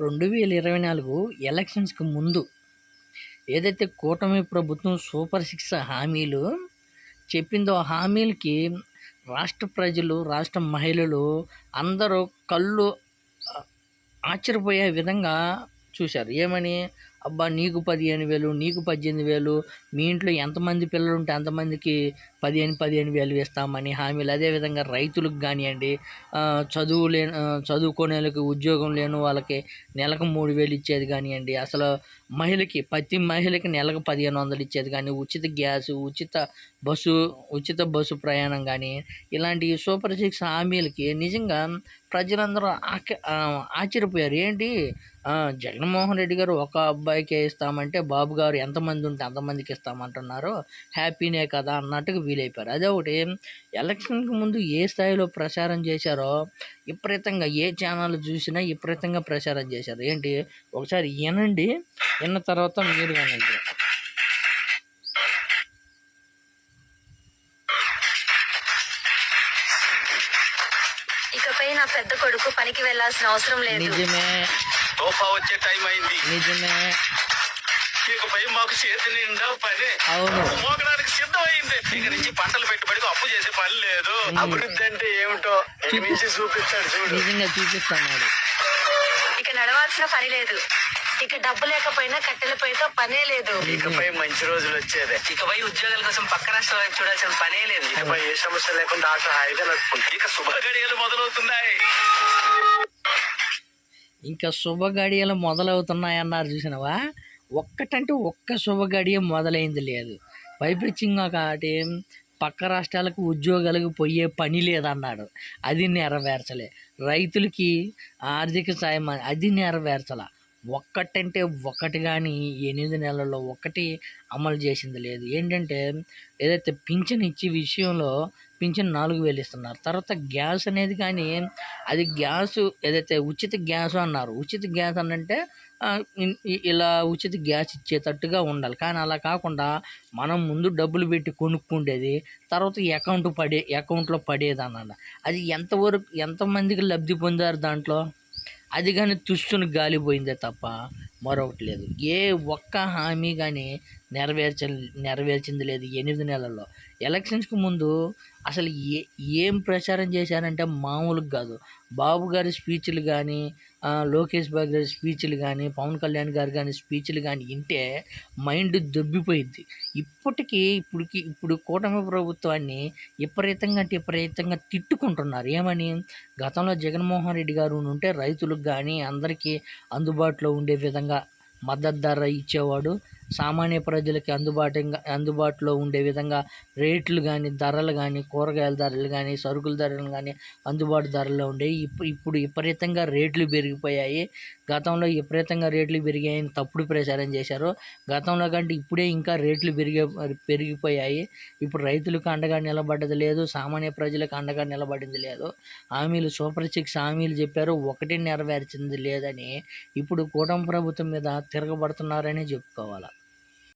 రెండు వేల ఇరవై నాలుగు ఎలక్షన్స్కి ముందు ఏదైతే కూటమి ప్రభుత్వం సూపర్ సిక్స్ హామీలు చెప్పిందో ఆ హామీలకి రాష్ట్ర ప్రజలు రాష్ట్ర మహిళలు అందరూ కళ్ళు ఆశ్చర్యపోయే విధంగా చూశారు. ఏమని? అబ్బా నీకు పదిహేను వేలు నీకు పద్దెనిమిది వేలు మీ ఇంట్లో ఎంతమంది పిల్లలు ఉంటే అంతమందికి పదిహేను పదిహేను వేలు ఇస్తామని హామీలు. అదేవిధంగా రైతులకు కానివ్వండి చదువు లేని చదువుకునే వాళ్ళకి ఉద్యోగం లేని వాళ్ళకి నెలకు మూడు వేలు ఇచ్చేది కానివ్వండి అసలు మహిళకి ప్రతి మహిళకి నెలకు పదిహేను వందలు ఇచ్చేది కానీ ఉచిత గ్యాస్ ఉచిత బస్సు ఉచిత బస్సు ప్రయాణం కానీ ఇలాంటి సూపర్ సిక్స్ హామీలకి నిజంగా ప్రజలందరూ ఆక ఆశ్చర్యపోయారు. ఏంటి? జగన్మోహన్ రెడ్డి గారు ఒక అబ్బాయి అబ్బాయికే ఇస్తామంటే బాబు గారు ఎంతమంది ఉంటే అంతమందికి ఇస్తామంటున్నారు హ్యాపీనే కదా అన్నట్టుగా వీలైపోయారు. అదే ఒకటి ఎలక్షన్కి ముందు ఏ స్థాయిలో ప్రచారం చేశారో విపరీతంగా ఏ ఛానల్ చూసినా విపరీతంగా ప్రచారం చేశారు. ఏంటి? ఒకసారి వినండి విన్న తర్వాత మీరు వినండి. ఇకపై నా పెద్ద కొడుకు పనికి వెళ్ళాల్సిన అవసరం లేదు. నిజమే. తోఫా వచ్చే టైం అయింది. నిజమే. ఇకపై మాకు చేతి నిండా పని. అవును. మోగడానికి సిద్ధమైంది. ఇక నుంచి పంటలు పెట్టుబడికి అప్పు చేసే పని లేదు. అభివృద్ధి అంటే ఏమిటో మించి చూపిస్తాడు చూడు. నిజంగా చూపిస్తున్నాడు. ఇక నడవాల్సిన పని లేదు. ఇక డబ్బు లేకపోయినా కట్టెల పొయ్యితో పనే లేదు. ఇకపై మంచి రోజులు వచ్చేదే. ఇకపై ఉద్యోగాల కోసం పక్క రాష్ట్రాల వైపు చూడాల్సిన పనే లేదు. ఇకపై ఏ సమస్య లేకుండా ఆట హాయిగా నడుపుకుంటా. ఇక శుభ గడియలు మొదలవుతున్నాయి. ఇంకా శుభగడియలు మొదలవుతున్నాయన్నారు చూసినవా? ఒక్కటంటే ఒక్క శుభగడియ మొదలైంది లేదు. పైపించింగ్ ఒకటి పక్క రాష్ట్రాలకు ఉద్యోగాలకు పోయే పని లేదన్నాడు. అది నెరవేర్చలే. రైతులకి ఆర్థిక సాయం అది నెరవేర్చల. ఒక్కటంటే ఒకటి కానీ ఎనిమిది నెలల్లో ఒకటి అమలు చేసింది లేదు. ఏంటంటే ఏదైతే పింఛన్ ఇచ్చే విషయంలో పింఛన్ నాలుగు వేలు ఇస్తున్నారు. తర్వాత గ్యాస్ అనేది కానీ అది గ్యాస్ ఏదైతే ఉచిత గ్యాస్ అన్నారు. ఉచిత గ్యాస్ అనంటే ఇలా ఉచిత గ్యాస్ ఇచ్చేటట్టుగా ఉండాలి. కానీ అలా కాకుండా మనం ముందు డబ్బులు పెట్టి కొనుక్కుండేది తర్వాత అకౌంట్ పడే అకౌంట్లో పడేది అన్నమాట అది ఎంతవరకు ఎంతమందికి లబ్ధి పొందారు దాంట్లో? అది కానీ తుస్సును గాలిపోయిందే తప్ప మరొకటి లేదు. ఏ ఒక్క హామీ కానీ నెరవేర్చ నెరవేర్చింది లేదు ఎనిమిది నెలల్లో. ఎలక్షన్స్కి ముందు అసలు ఏ ఏం ప్రచారం చేశారంటే మామూలుగా కాదు. బాబు గారి స్పీచ్లు కానీ లోకేష్ బాబు గారి స్పీచ్లు కానీ పవన్ కళ్యాణ్ గారు కానీ స్పీచ్లు కానీ వింటే మైండ్ దొబ్బిపోయింది ఇప్పటికీ ఇప్పటికి ఇప్పుడు కూటమి ప్రభుత్వాన్ని విపరీతంగా అంటే విపరీతంగా తిట్టుకుంటున్నారు. ఏమని? గతంలో జగన్మోహన్ రెడ్డి గారు ఉంటే రైతులకు కానీ అందరికీ అందుబాటులో ఉండే విధంగా మద్దతు ధర ఇచ్చేవాడు. సామాన్య ప్రజలకి అందుబాటుగా అందుబాటులో ఉండే విధంగా రేట్లు కానీ ధరలు కానీ కూరగాయల ధరలు కానీ సరుకుల ధరలు కానీ అందుబాటు ధరల్లో ఉండేవి. ఇప్పుడు ఇప్పుడు విపరీతంగా రేట్లు పెరిగిపోయాయి. గతంలో విపరీతంగా రేట్లు పెరిగాయని తప్పుడు ప్రచారం చేశారు. గతంలో కంటే ఇప్పుడే ఇంకా రేట్లు పెరిగే పెరిగిపోయాయి. ఇప్పుడు రైతులకు అండగా నిలబడ్డది లేదు. సామాన్య ప్రజలకు అండగా నిలబడింది లేదు. హామీలు సూపర్ సిక్స్ హామీలు చెప్పారు. ఒకటి నెరవేర్చింది లేదని ఇప్పుడు కూటమి ప్రభుత్వం మీద తిరగబడుతున్నారని చెప్పుకోవాలి?